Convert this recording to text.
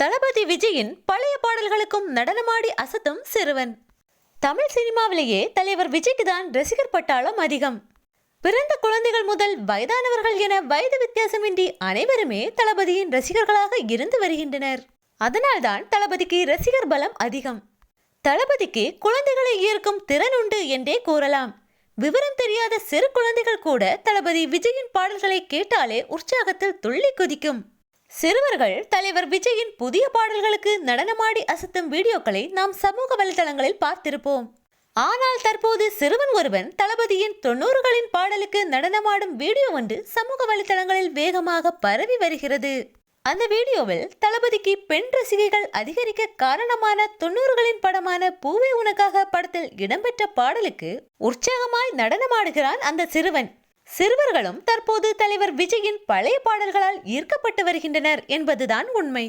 தளபதி விஜயின் பழைய பாடல்களுக்கும் நடனமாடி அசத்தும் சிறுவன். தமிழ் சினிமாவிலேயே தலைவர் விஜய்க்கு தான் ரசிகர் பட்டாளம் அதிகம். பிறந்த குழந்தைகள் முதல் வயதானவர்கள் என வயது வித்தியாசமின்றி அனைவருமே தளபதியின் ரசிகர்களாக இருந்து வருகின்றனர். அதனால்தான் தளபதிக்கு ரசிகர் பலம் அதிகம். தளபதிக்கு குழந்தைகளை ஈர்க்கும் திறன் உண்டு என்றே கூறலாம். விவரம் தெரியாத சிறு குழந்தைகள் கூட தளபதி விஜயின் பாடல்களை கேட்டாலே உற்சாகத்தில் துள்ளி குதிக்கும். சிறுவர்கள் தலைவர் விஜயின் புதிய பாடல்களுக்கு நடனமாடி அசத்தும் வீடியோக்களை நாம் சமூக வலைதளங்களில் பார்த்திருப்போம். ஆனால் தற்போது சிறுவன் ஒருவன் தளபதியின் தொண்ணூறுகளின் பாடலுக்கு நடனமாடும் வீடியோ ஒன்று சமூக வலைதளங்களில் வேகமாக பரவி வருகிறது. அந்த வீடியோவில் தளபதிக்கு பெண் ரசிகைகள் அதிகரிக்க காரணமான தொண்ணூறுகளின் படமான பூவே உனக்காக படத்தில் இடம்பெற்ற பாடலுக்கு உற்சாகமாய் நடனமாடுகிறான் அந்த சிறுவன். சிறுவர்களும் தற்போது தலைவர் விஜயின் பழைய பாடல்களால் ஈர்க்கப்பட்டு வருகின்றனர் என்பதுதான் உண்மை.